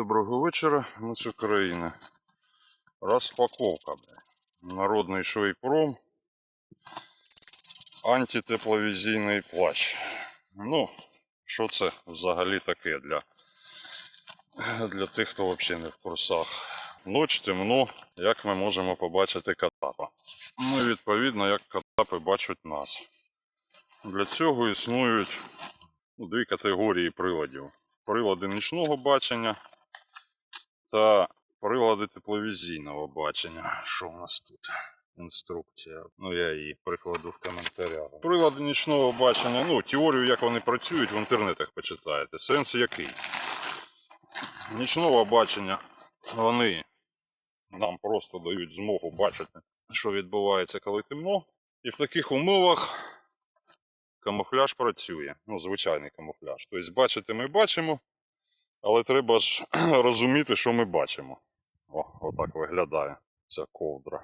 Доброго вечора, з України. Розпаковка. Народний швейпром. Антитепловізійний плащ. Ну, що це взагалі таке для, для тих, хто взагалі не в курсах. Ноч темно, як ми можемо побачити катапа. Ну і відповідно, як катапи бачать нас. Для цього існують ну, дві категорії приладів. Прилади нічного бачення та прилади тепловізійного бачення. Що у нас тут? Інструкція. Ну, я її прикладу в коментарях. Прилади нічного бачення. Ну, теорію, як вони працюють, в інтернетах почитаєте. Сенс який? Нічного бачення вони нам просто дають змогу бачити, що відбувається, коли темно. І в таких умовах камуфляж працює. Ну, звичайний камуфляж. Тобто, бачити ми бачимо, але треба ж розуміти, що ми бачимо. О, отак виглядає ця ковдра.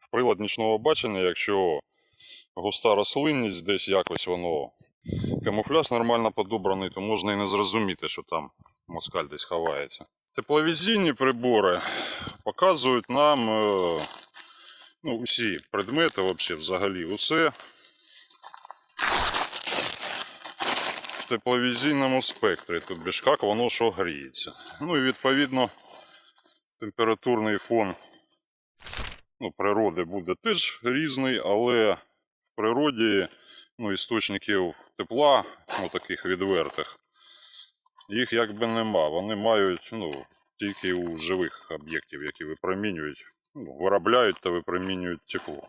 В прилад нічного бачення, якщо густа рослинність, десь якось воно камуфляж нормально подобраний, то можна і не зрозуміти, що там москаль десь ховається. Тепловізійні прибори показують нам е, ну, усі предмети, взагалі усе тепловізійному спектрі, тобто ж як воно що гріється. Ну і відповідно температурний фон ну, природи буде теж різний, але в природі ну, істочників тепла, ну таких відвертих, їх якби нема. Вони мають ну, тільки у живих об'єктів, які випромінюють, ну, виробляють та випромінюють тепло.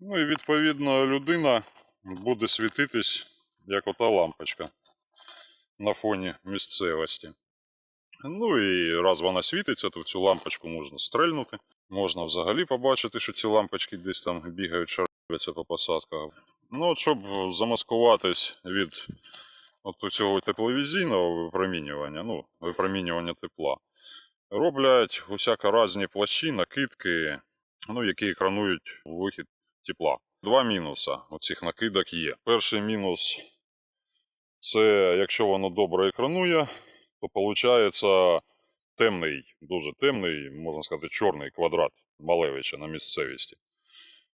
Ну і відповідно людина буде світитись як ота лампочка на фоні місцевості. Ну і раз вона світиться, то в цю лампочку можна стрельнути. Можна взагалі побачити, що ці лампочки десь там бігають, шаряться по посадках. Ну, от щоб замаскуватись від от цього тепловізійного випромінювання, ну, випромінювання тепла, роблять усяко різні плащі, накидки, ну, які екранують вихід тепла. Два мінуса оцих накидок є. Перший мінус це якщо воно добре екранує, то виходить темний, дуже темний, можна сказати, чорний квадрат Малевича на місцевості.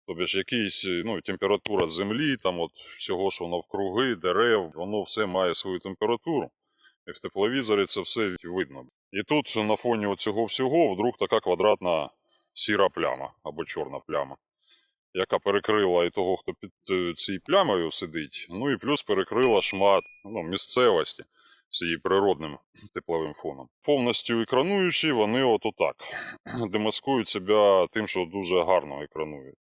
Тобто ж якийсь, ну, температура землі, там от всього, що навкруги, дерев, воно все має свою температуру. І в тепловізорі це все видно. І тут на фоні цього всього вдруг така квадратна сіра пляма або чорна пляма яка перекрила і того, хто під е, цією плямою сидить, ну і плюс перекрила шмат ну, місцевості її природним тепловим фоном. Повністю екрануючі, вони от отак демаскують себе тим, що дуже гарно екранують.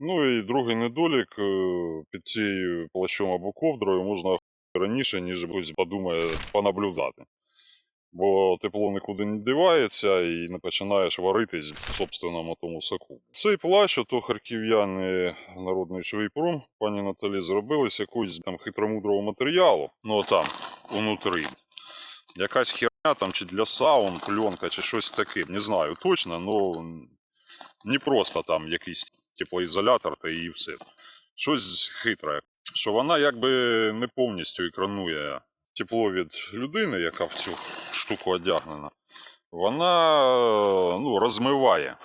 Ну і другий недолік е, під цією плащом або ковдрою можна раніше, ніж хтось подумає понаблюдати. Бо тепло нікуди не дівається і не починаєш варитись в собственному тому соку. Цей плащ, то харків'яни народний швейпром, пані Наталі, зробили з якогось там хитромудрого матеріалу. Ну там, унутрі. Якась херня там чи для саун, пленка, чи щось таке. Не знаю точно, але не просто там якийсь теплоізолятор та і все. Щось хитре. Що вона якби не повністю екранує тепло від людини, яка в цю штуку одягнена, вона ну, розмиває.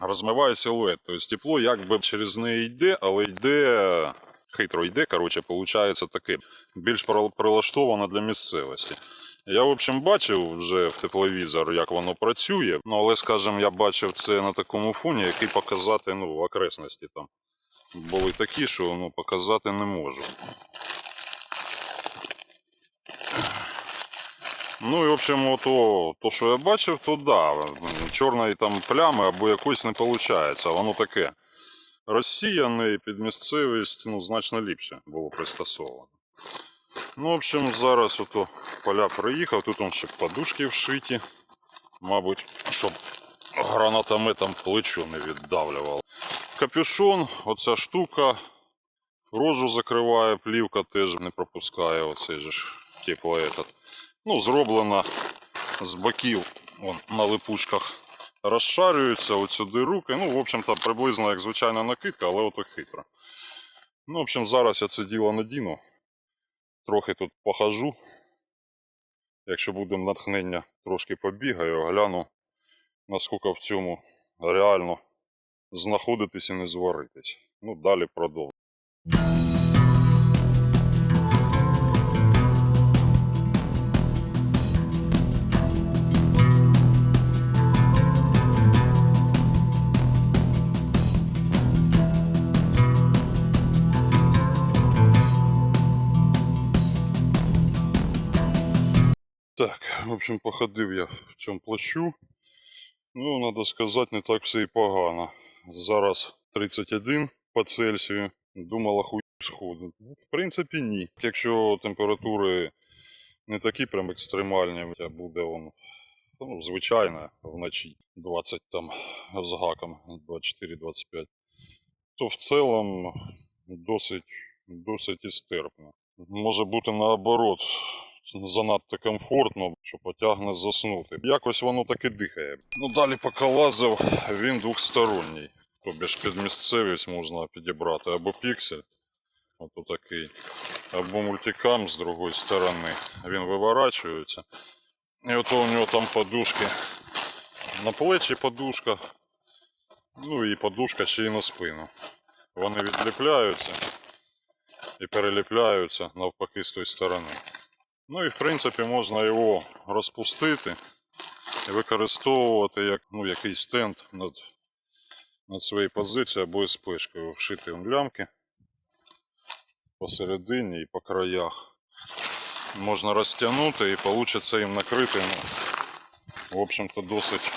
Розмиває силует. Тобто тепло якби через неї йде, але йде, хитро йде, коротше, виходить таке, більш прилаштовано для місцевості. Я, в общем, бачив вже в тепловізор, як воно працює, ну, але, скажімо, я бачив це на такому фоні, який показати ну, в окресності там були такі, що ну, показати не можу. Ну і в общем, то, то, що я бачив, то да, чорної там плями або якоїсь не виходить. Воно таке розсіяне і під місцевість ну, значно ліпше було пристосовано. Ну, в общем, зараз ото поля приїхав, тут он ще подушки вшиті, мабуть, щоб гранатометом плечо не віддавлювало. Капюшон, оця штука, рожу закриває, плівка теж не пропускає оцей же тепло этот. Ну, зроблена з боків вон, на липучках розшарюються от руки. Ну, в общем-то, приблизно як звичайна накидка, але ото хитро. Ну, в общем, зараз я це діло надіну. Трохи тут похожу. Якщо буде натхнення, трошки побігаю, гляну, наскільки в цьому реально знаходитись і не зваритись. Ну, далі продовжую. В общем, походив я в цьому плащу. Ну, треба сказати, не так все і погано. Зараз 31 по Цельсію. Думала, хуй сходить. Ну, В принципі, ні. Якщо температури не такі прям екстремальні, буде он, ну, звичайно, вночі 20 там з гаком, 24-25, то в цілому досить, досить істерпно. Може бути наоборот, занадто комфортно, що потягне заснути. Якось воно так і дихає. Ну далі поки лазив, він двохсторонній. Тобі ж під місцевість можна підібрати або піксель, от такий, або мультикам з другої сторони. Він виворачується. І ото у нього там подушки. На плечі подушка. Ну і подушка ще й на спину. Вони відліпляються і переліпляються навпаки з тої сторони. Ну і в принципі можна його розпустити і використовувати як ну, якийсь стенд над, над своєю позицією або спишкою. Вшити в лямки посередині і по краях. Можна розтягнути і вийде їм накрити. Ну, в общем-то, досить,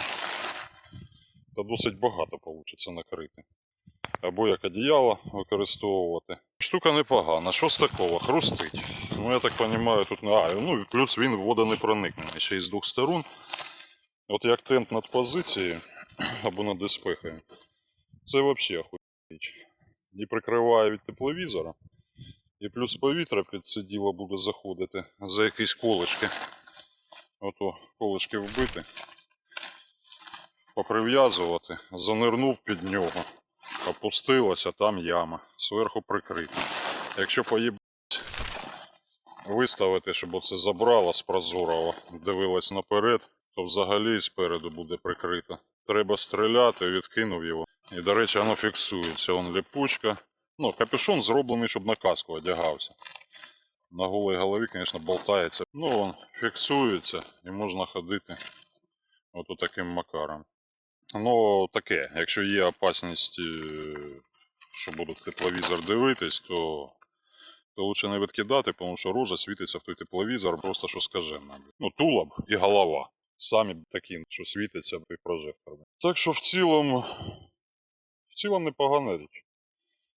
досить багато вийде накрити. Або як одіяло використовувати. Штука непогана. Що з такого? Хрустить. Ну, я так розумію, тут не. А, ну, плюс він в водонепроникнений ще й з двох сторон. От як тент над позицією або над диспехою. Це взагалі охуєть. І прикриває від тепловізора. І плюс повітря під це діло буде заходити за якісь колишки. Ото колишки вбити. Поприв'язувати, занирнув під нього опустилася, там яма, зверху прикрита. Якщо поїбать виставити, щоб оце забрало з прозорого, дивилась наперед, то взагалі спереду буде прикрито. Треба стріляти, відкинув його. І, до речі, воно фіксується. Вон липучка. Ну, капюшон зроблений, щоб на каску одягався. На голій голові, звісно, болтається. Ну, він фіксується і можна ходити от таким макаром. Ну, таке, якщо є опасність, е, що будуть тепловізор дивитись, то, то лучше не відкидати, тому що рожа світиться в той тепловізор, просто що скажена. Ну, тулуб і голова. Самі такі, що світиться той прожектор. Так що в цілому, в цілому непогана річ.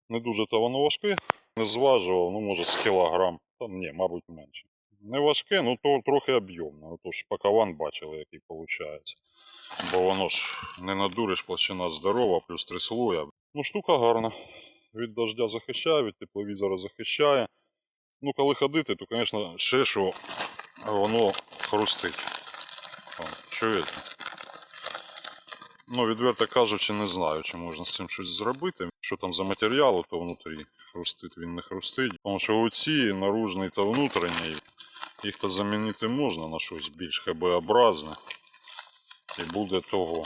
Не дуже то воно важке, не зважував, ну може з кілограм. Там ні, мабуть, менше. Не важке, ну то трохи об'ємне. Отож пакаван бачили, який виходить. Бо воно ж не надуриш, площина здорова, плюс три слоя. Ну, штука гарна. Від дождя захищає, від тепловізора захищає. Ну, коли ходити, то, звісно, ще що воно хрустить. Чуєте? Ну, відверто кажучи, не знаю, чи можна з цим щось зробити. Що там за матеріал, то внутрі хрустить, він не хрустить. Тому що оці наружний та внутрішній, їх то замінити можна на щось більш ХБ-образне. І буде того,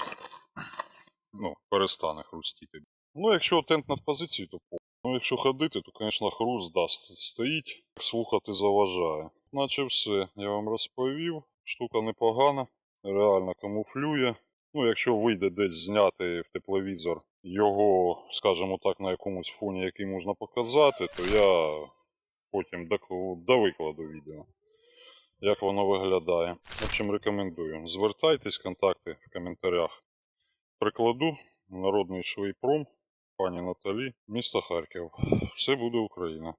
ну, перестане хрустіти. Ну, якщо тент над позицією, то по. Ну, якщо ходити, то, звісно, хруст дасть стоїть, слухати заважає. Наче все, я вам розповів. Штука непогана, реально камуфлює. Ну, якщо вийде десь зняти в тепловізор його, скажімо так, на якомусь фоні, який можна показати, то я потім довикладу відео як воно виглядає. В общем, рекомендую. Звертайтесь, контакти в коментарях. Прикладу народний швейпром, пані Наталі, місто Харків. Все буде Україна.